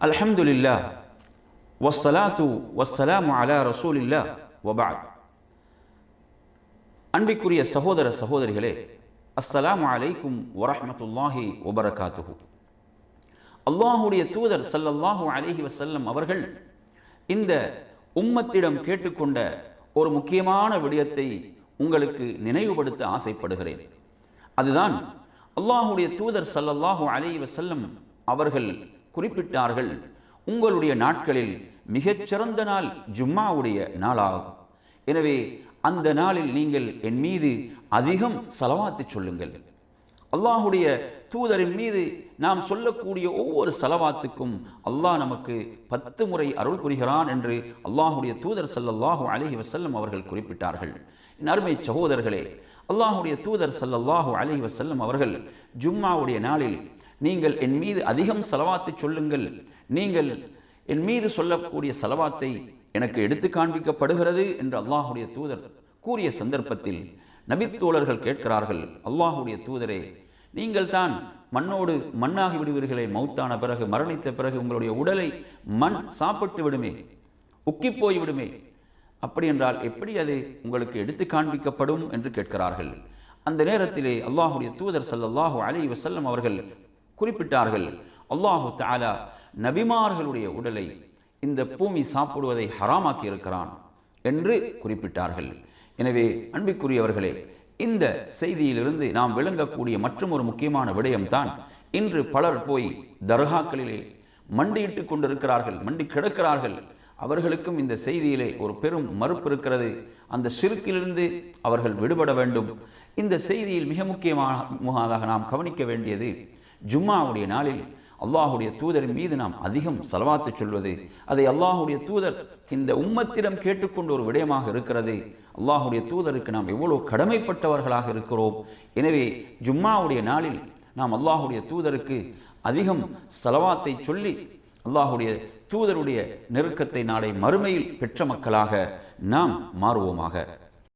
அல்ஹம்துலில்லா வஸ்ஸலாத்து வஸ்ஸலாமு அலா ரசூலில்லா வபாத். அன்பிற்குரிய சகோதர சகோதரிகளே அஸ்ஸலாமு அலைக்கும் வரஹ்மத்துல்லாஹி வபரகாத்துஹு. அல்லாஹுடைய தூதர் சல்லல்லாஹு அலைஹி வசல்லம் அவர்கள் இந்த உம்மத்திடம் கேட்டுக்கொண்ட ஒரு முக்கியமான விடயத்தை உங்களுக்கு நினைவுபடுத்த ஆசைப்படுகிறேன். அதுதான் அல்லாஹுடைய தூதர் ஸல்லல்லாஹு அலைஹி வசல்லம் அவர்கள் குறிப்பிட்டார்கள். உங்களுடைய நாட்களில் மிகச்சிறந்த நாள் ஜும்மாவுடைய நாளாகும். எனவே அந்த நாளில் நீங்கள் என் மீது அதிகம் செலவாத்து சொல்லுங்கள். அல்லாஹுடைய தூதரின் மீது நாம் சொல்லக்கூடிய ஒவ்வொரு செலவாத்துக்கும் அல்லாஹ் நமக்கு பத்து முறை அருள் புரிகிறான் என்று அல்லாஹுடைய தூதர் சல்லல்லாஹு அலஹி வசல்லம் அவர்கள் குறிப்பிட்டார்கள். என் அருமை சகோதரர்களே அல்லாஹுடைய தூதர் சல்லல்லாஹு அலஹி வசல்லம் அவர்கள் ஜும்மாவுடைய நாளில் நீங்கள் என் மீது அதிகம் செலவாத்து சொல்லுங்கள். நீங்கள் என் மீது சொல்லக்கூடிய செலவாத்தை எனக்கு எடுத்து காண்பிக்கப்படுகிறது என்று அல்லாஹுடைய தூதர் கூறிய சந்தர்ப்பத்தில் நபித்தோழர்கள் கேட்கிறார்கள். அல்லாஹுடைய தூதரே நீங்கள் தான் மண்ணோடு மண்ணாகி விடுவீர்களே. மௌத்தான பிறகு மரணித்த பிறகு உங்களுடைய உடலை மண் சாப்பிட்டு விடுமே உக்கி போய் விடுமே. அப்படி என்றால் எப்படி அது உங்களுக்கு எடுத்து காண்பிக்கப்படும் என்று கேட்கிறார்கள். அந்த நேரத்திலே அல்லாஹுடைய தூதர் சல்லாஹூ அலி வசல்லம் அவர்கள் குறிப்பிட்டார்கள். அல்லாஹு தாலா நபிமார்களுடைய உடலை இந்த பூமி சாப்பிடுவதை ஹராமாக்கி இருக்கிறான் என்று குறிப்பிட்டார்கள். எனவே அன்பிற்குரியவர்களே இந்த செய்தியிலிருந்து நாம் விளங்கக்கூடிய மற்றும் ஒரு முக்கியமான விடயம்தான் இன்று பலர் போய் தர்காக்களிலே மண்டியிட்டு கொண்டிருக்கிறார்கள் மண்டி கிடக்கிறார்கள். அவர்களுக்கும் இந்த செய்தியிலே ஒரு பெரும் மறுப்பு இருக்கிறது. அந்த சிறுக்கிலிருந்து அவர்கள் விடுபட வேண்டும். இந்த செய்தியில் மிக முக்கியமாக நாம் கவனிக்க வேண்டியது ஜும்மாவுடைய நாளில் அல்லாஹுடைய தூதரின் மீது நாம் அதிகம் செலவாத்து சொல்வது அதை அல்லாஹுடைய தூதர் இந்த உம்மத்திடம் கேட்டுக்கொண்ட ஒரு விடயமாக இருக்கிறது. அல்லாஹுடைய தூதருக்கு நாம் எவ்வளோ கடமைப்பட்டவர்களாக இருக்கிறோம். எனவே ஜும்மாவுடைய நாளில் நாம் அல்லாஹுடைய தூதருக்கு அதிகம் செலவாத்தை சொல்லி அல்லாஹுடைய தூதருடைய நெருக்கத்தை நாளை மறுமையில் பெற்ற மக்களாக நாம் மாறுவோமாக.